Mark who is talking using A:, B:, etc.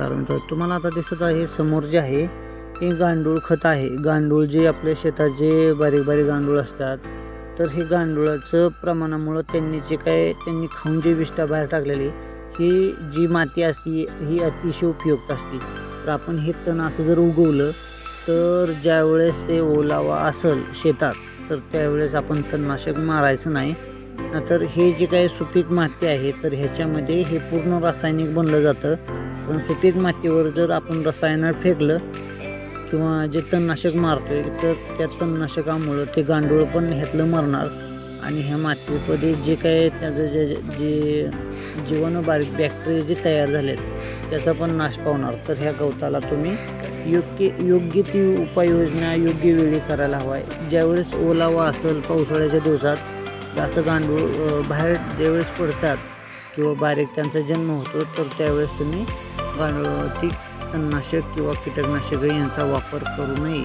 A: नमस्कार मित्र तुम्हाला आता दिसत आहे समोर जे आहे हे गांडूळ खत आहे. गांडूळ जे आपल्या शेतात जे बारीक बारीक गांडूळ असतात तर हे गांडुळाचं प्रमाणामुळं त्यांनी जे काय त्यांनी खाऊन जे विष्ठा बाहेर टाकलेली ही जी माती असती ही अतिशय उपयुक्त असते. तर आपण हे तण असं जर उगवलं तर ज्यावेळेस ते ओलावा असेल शेतात तर त्यावेळेस आपण तणनाशक मारायचं नाही. तर हे जे काही सुपीक माती आहे तर ह्याच्यामध्ये हे पूर्ण रासायनिक बनलं जातं. पण सुपीक मातीवर जर आपण रसायनं फेकलं किंवा जे तणनाशक मारतो आहे तर त्या तणनाशकामुळं ते गांडूळ पण ह्यातलं मरणार आणि ह्या मातीमध्ये जे काय त्याचं जे जे जीवाणू बारीक बॅक्टेरिया जे तयार झालेत त्याचा पण नाश पावणार. तर ह्या गवताला तुम्ही योग्य योग्य ती उपाययोजना योग्य वेळी करायला हवा आहे ज्यावेळेस ओलावा असेल पावसाळ्याच्या दिवसात असं गांडूळ बाहेर ज्यावेळेस पडतात किंवा बारीक त्यांचा जन्म होतो तर त्यावेळेस तुम्ही गांडूळ तणनाशक किंवा कीटकनाशक यांचा वापर करू नये